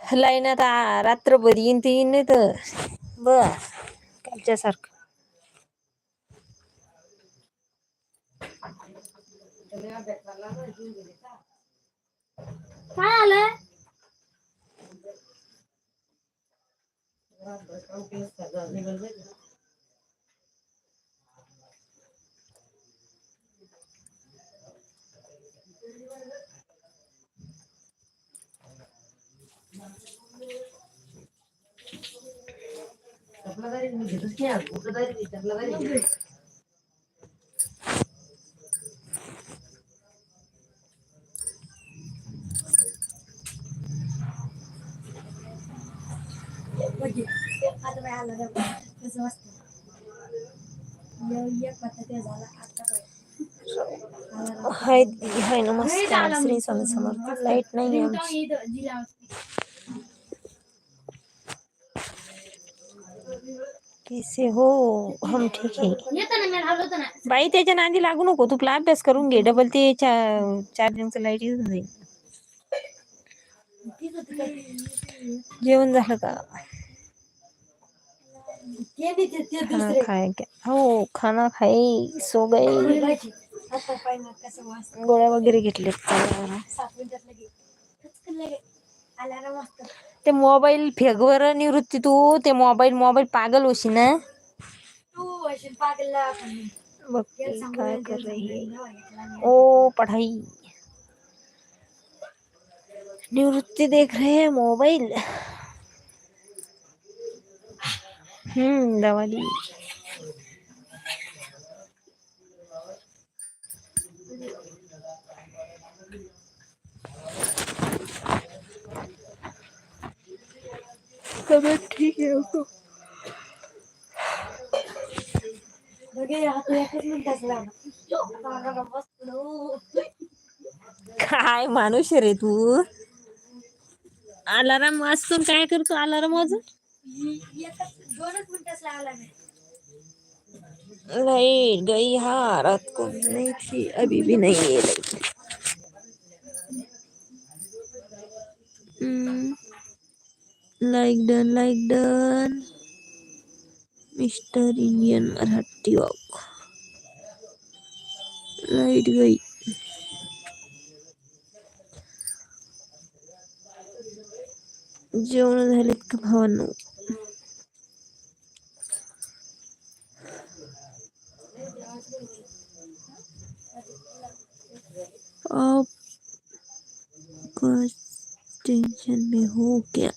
Line आता रात्रभर येईन ते येईन नाही तर. बस कालच्यासारखं काय आलं बघी. आता बाई अलाराम कसं वाजतं एक वाजता ते झालं आता बाई. अलाराम. हाय हाय नमस्कार श्री स्वामी समर्थ. लाइट नाही आहे आमची. कैसे हो हम ठीक है। येतं ना मी हलवतो ना बाई त्याच्या नादी लागू नको तू आपला अभ्यास करून घे. डबल ते चार्जिंगचं लाइट येऊन जाईल तीच होती काय? जेवण झालं का? ते बी ते- ते खाना दुसरे खाए क्या हो खाना खाई सो गए. मुलगाची. आता पाहिजे कसं वाजतं गोळ्या वगैरे घेतले चांगल्या. सात मिनिटात लगे खचकन लगे अलाराम वाजतं ते मोबाईल फेगवर निवृत्ती तू ते मोबाईल मोबाईल पागल होशी ना? तू अशी पागलला आपण. बघ तेल ते सांगू काय तेल कर सांगू रही है नवा घेतला मी. ओ पढ़ाई. निवृत्ति देख रहे हैं मोबाइल हम्म दवा ली तबीयत ठीक है उसको। अलाराम. काय माणूस रे तू? अलाराम वाजतो काय करतो अलाराम वाजून दोनच मिनिटाच नाही लाइट गई हाँ रात को नहीं थी अभी भी नहीं है light like done like done mister Indian Marathi walk light गई जेवण झालेत का भावांनो? आप टेंशन में हो क्या?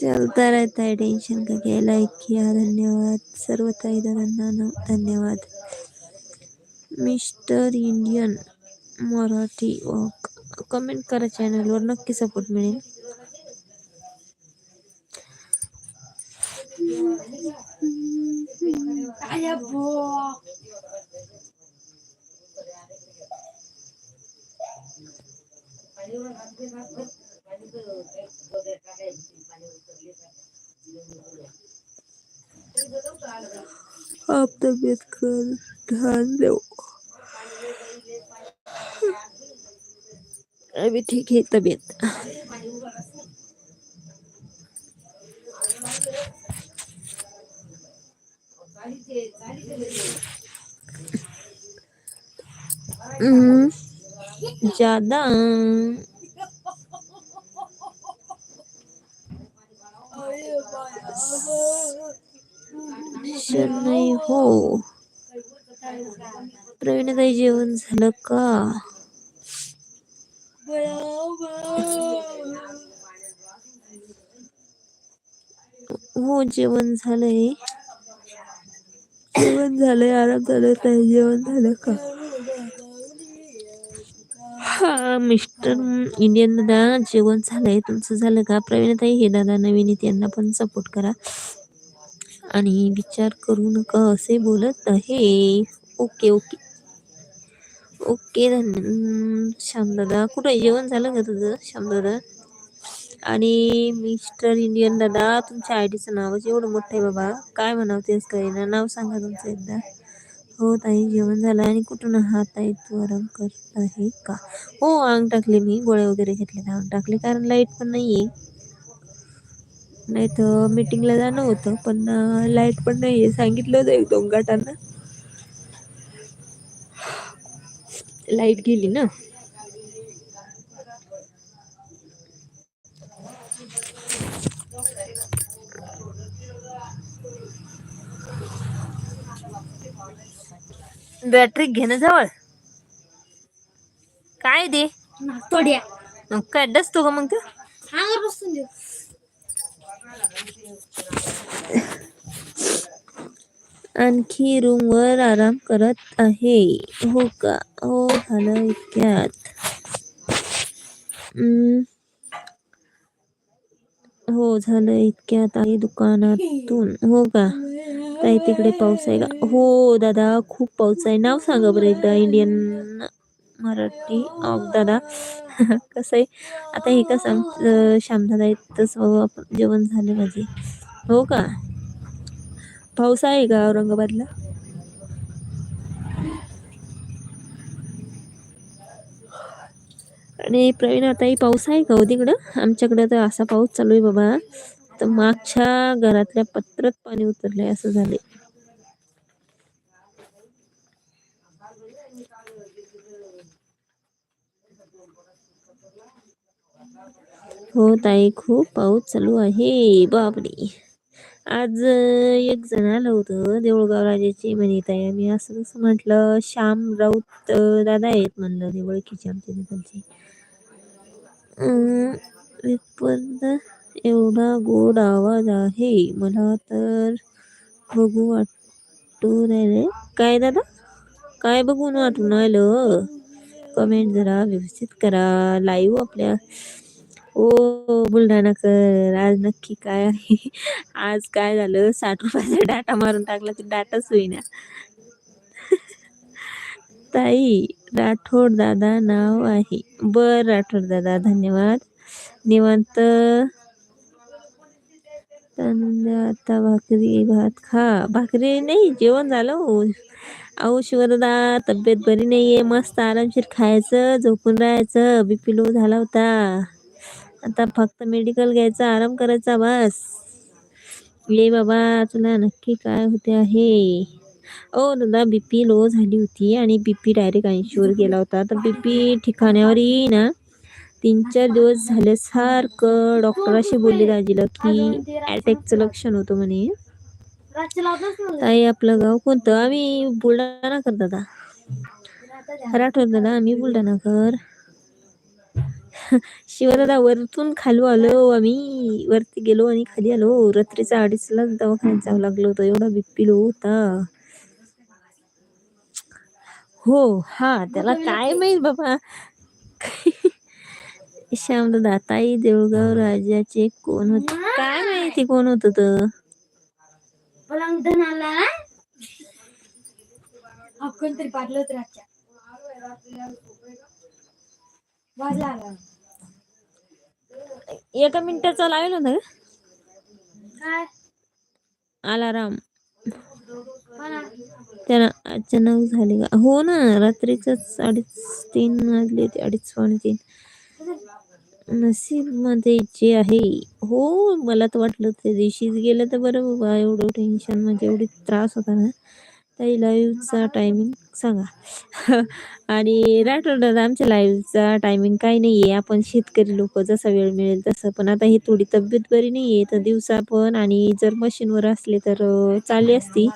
चलता रहता है टेंशन का क्या लाइक किया धन्यवाद. सर्व ताई दादांना धन्यवाद. Mister Indian Marathi walk. Comment करा चॅनलवर नक्की सपोर्ट मिळेल काय बुवा. आप तबीयत कर ध्यान दो अभी ठीक है तबीयत। ज्यादा। सर नाही हो. प्रवीणताई जेवण झालं का? हो जेवण झालंय. जेवण झालंय आराम झालं ताई जेवण झालं का? हा मिस्टर इंडियन दादा जेवण झालंय तुमचं झालं का? प्रवीणताई हे दादा नवीन आहेत यांना पण सपोर्ट करा. आणि विचार करू नका असे बोलत आहे. Okay okay. ओके धन्य श्यामदादा. कुठं? आहे? जेवण झालं का तुझं श्यामदादा? आणि मिस्टर इंडियन दादा तुमच्या आय डीचं नावच एवढं मोठं आहे बाबा. काय म्हणावं तेच कळेना नाव सांगा तुमचं एकदा. हो ताई जेवण झालं. आणि कुठून हात ताई? तू आराम करत आहे का? हो अंग टाकले मी. गोळ्या वगैरे घेतल्या अंग टाकले कारण लाइट पण नाही आहे नाही तर मीटिंगला जाणं होतं पण लाइट पण नाही आहे सांगितलं होतं एक दोन गाटांना. लाइट गेली ना? बॅटरी घेणं जवळ. काय दे? तोड्या मग काय डसतो का मग ते? अंगावर बसून देऊ आणखी रूमवर आराम करत आहे. हो का? हो झालं इतक्यात. हो झालं इतक्यात आहे दुकानातून. हो का? ताई तिकडे पाऊस आहे का? हो दादा खूप पाऊस आहे. नाव सांगा बरं एकदा इंडियन मराठी दादा कसं आहे आता हे कसं आमचं श्यामदादा येतच आपण जेवण झालं माझे हो का? पाऊस आहे का औरंगाबादला? आणि प्रवीण आताही पाऊस आहे का हो तिकडं? आमच्याकडं तर असा पाऊस चालू आहे बाबा. तर मागच्या घरातल्या पत्रात पाणी उतरलंय असं झालंय. हो ताई खूप पाऊस चालू आहे. बापरे! आज एक जण आलं होतं देऊळगाव राजाची म्हणे ताई आम्ही असं तसं म्हटलं श्याम राऊत दादा आहेत म्हणलं ते ओळखीचे आमच्या तिथलचे एवढा गोड आवाज आहे. मला तर बघू वाटू राहिले काय दादा? काय बघून वाटून राहिलं? कमेंट जरा व्यवस्थित करा. लाईव्ह आपल्या ओ बुलढाणाकर आज नक्की काय आहे? आज काय झालं? साठ रुपयाचा डाटा मारून टाकला तर डाटाच होईना. ताई राठोड दादा नाव आहे. बर राठोड दादा धन्यवाद. निवांत? आता भाकरी भात खा. भाकरी नाही जेवण झालं हो. अहो शिवरदा तब्येत बरी नाहीये. मस्त आरामशीर खायचं झोपून राहायचं. बीपी लो झाला होता. आता फक्त मेडिकल घ्यायचा आराम करायचा बस. ये बाबा तुला नक्की काय होते आहे? ओ दादा बीपी लो झाली होती आणि बीपी डायरेक्ट ऐंशीवर गेला होता. तर बीपी ठिकाण्यावर येई ना तीन चार दिवस झाले सारखं डॉक्टर अशी बोलली दाजीला की अटॅकचं लक्षण होतं म्हणे. ताई आपलं गाव कोणतं? आम्ही बुलढाणा कर दादा. आता द्या. राठोड दादा आम्ही बुलढाणा कर. शिवदादा वरतून खाली आलो आम्ही. वरती गेलो आणि खाली आलो. रात्रीचा अडीचला दवाखान्यात जावं लागलं होतं. एवढा बीपी लो होता. हो हा त्याला काय माहीत बाबा. श्यामदादा ताई देऊळगाव राजाचे कोण होते? काय माहिती कोण होत तर पाडलं होतं वाजला एका मिनिटाचा लावेल होता का काय? अलाराम. म्हणा त्याला अचानक झाले का? हो ना रात्रीच अडीच तीन वाजले ते अडीच पावणे तीन नसीबमध्ये जे आहे हो मला तर वाटलं त्या दिवशीच गेलं तर बरं बाबा एवढं टेन्शन म्हणजे एवढी त्रास होता ना. ताई लाईव्हचा टायमिंग सांगा. आणि राठोड दादा आमच्या लाईव्हचा टायमिंग काही नाही आहे आपण शेतकरी लोक जसा वेळ मिळेल तसं. पण आता ही थोडी तब्येत बरी नाही आहे तर दिवसा पण आणि जर मशीनवर असले तर चालली असती.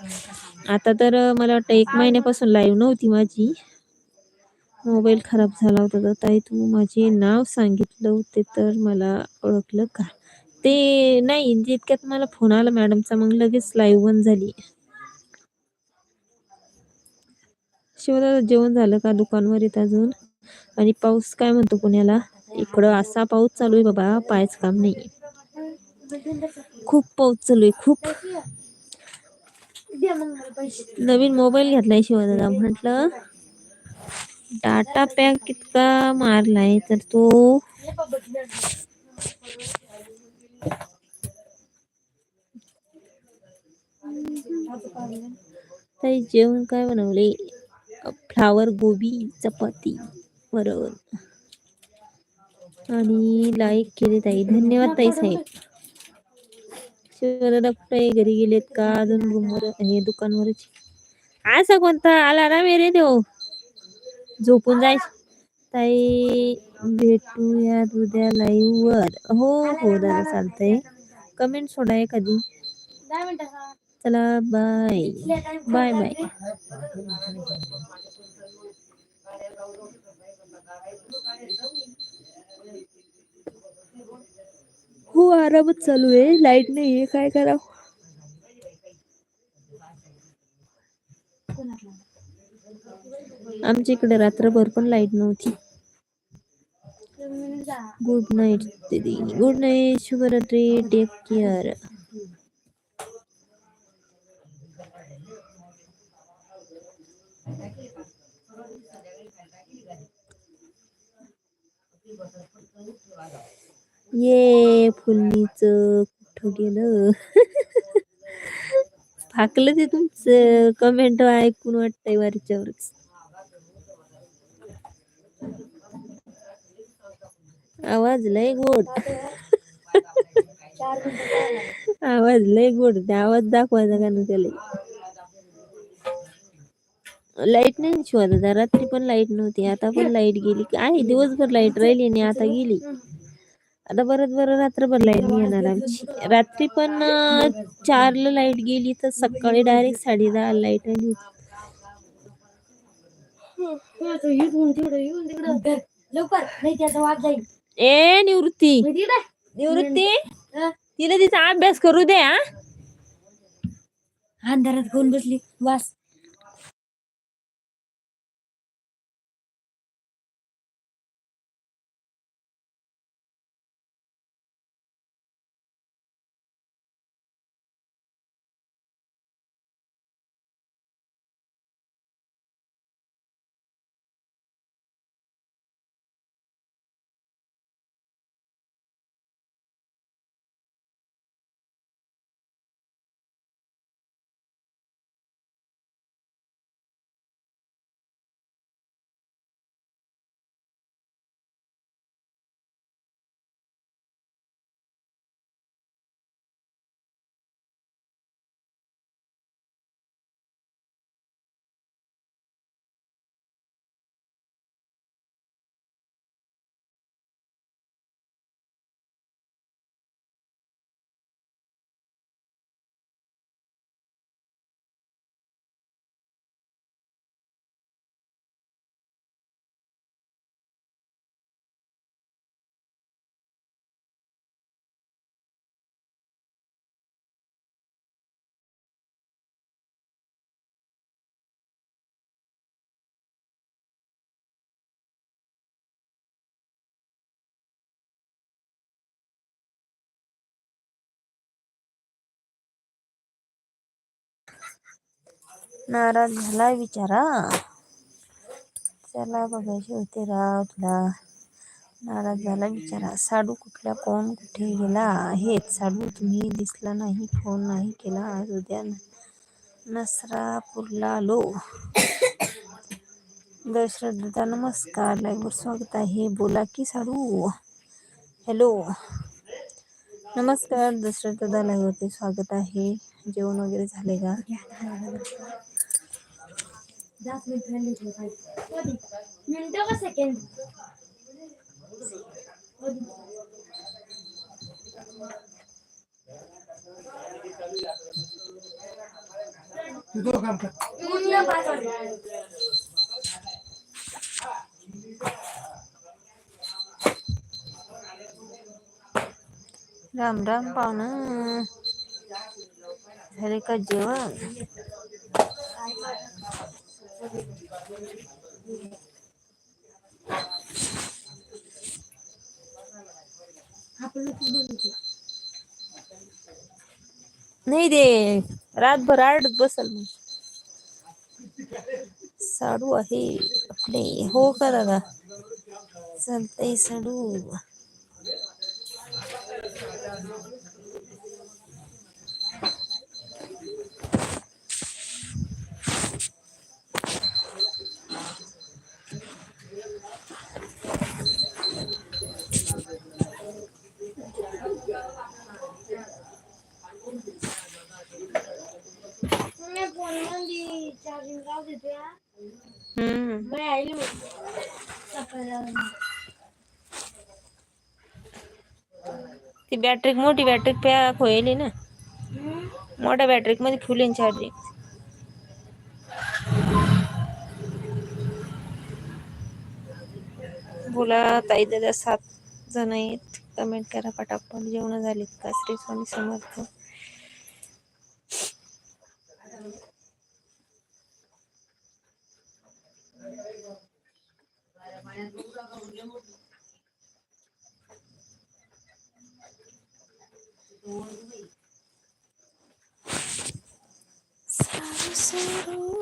आता तर मला वाटतं एक महिन्यापासून लाईव्ह नव्हती माझी. मोबाईल खराब झाला होता तर ताई तू माझे नाव सांगितलं होते तर मला ओळखलं का? ते नाही जितक्यात मला फोन आला मॅडमचा मग लगेच लाईव्ह बंद झाली. शिवदादा जेवण झालं का दुकानवर येत अजून? आणि पाऊस काय म्हणतो पुण्याला? इकडं असा पाऊस चालू आहे बाबा पायच काम नाही खूप पाऊस चालू आहे खूप. नवीन मोबाईल घेतलाय शिवदादा म्हटलं डाटा पॅक कितका मारलाय तर तो ताई जेवण काय बनवले? फ्लावर गोबी चपाती वरण. आणि लाईक केले ताई. धन्यवाद ताई साहेब. शिवदादा कुठे घरी गेलेत का? अजून रूमवर हे दुकानवरच असा कोणता? आला ना रे देव. झोपून जाय. ताई भेटूयात उद्या लाईव्ह वर. हो हो दादा चालतंय. कमेंट सोडा एखादी. चला बाय बाय बाय हो आरामच चालू आहे. लाइट नाहीये काय करावं? आमच्या इकडे रात्रभर पण लाइट नव्हती. गुड नाईट दीदी. गुड नाईट शुभरात्री. टेक केअर ये फुल्लीच कुठं गेलं? फाकलं ते तुमचं. कमेंट ऐकून वाटतंय वरच्यावरच. आवाज लय गोड. आवाज लय गोड. ते आवाज दाखवायचा का नाही त्याला? लाइट नाही शिवाय रात्री पण लाइट नव्हती. आता पण लाइट गेली. आहे दिवसभर लाइट राहिली आणि आता गेली. आता परत बरं रात्रभर लाइट नाही येणार आमची. रात्री पण अं, चारला लाइट गेली तर सकाळी डायरेक्ट साडे दहा लाइट आली ए निवृत्ती? निवृत्ती? तिला तिचा अभ्यास करू दे हा. अंधारात कोण बसली? वास. नाराज़ झाला बिचारा. त्याला बघायचे होते राव नाराज़ झाला बिचारा. साडू कुठल्या कोण कुठे गेला? हेच साडू तुम्ही दिसला नाही, फ़ोन नाही केला. आज उद्या नसरापूरला आलो. दशरथ दादा नमस्कार. लाईव्हवर स्वागत आहे. बोला की साडू. हॅलो. नमस्कार. दशरथ दादा लाईव्हवरती स्वागत आहे. जेवण वगैरे झाले का? दहाच मिनिटं राहिली होती पाहिजे. मिनिटं का सेकंड मिनिटं पाच वाजले. राम राम पाहुणा झाले का जेवण नाही दे. रातभर आडत बसल मग साडू आहे आपले. हो का दादा? चालतंय साडू. ती बॅटरी मोठी बॅटरी पॅक होईल ना. मोठ्या बॅटरी मध्ये फुल चार्जिंग बोला, ताई दादा, सात आहेत. कमेंट करा पटापट. जेवण झालीत का? श्री स्वामी समर्थ. Sorrow, sorrow.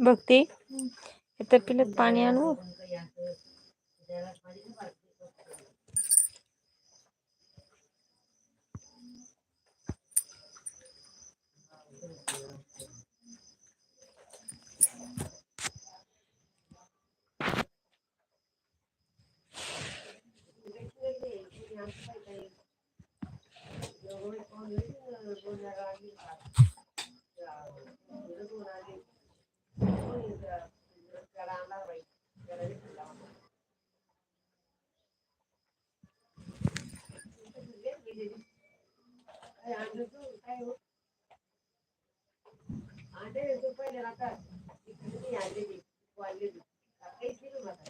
भक्ति इतर पिलत पाणी आणू. అంటే రూపాయలు రకాలు ఇక్కడ అల్లెది అక్కడ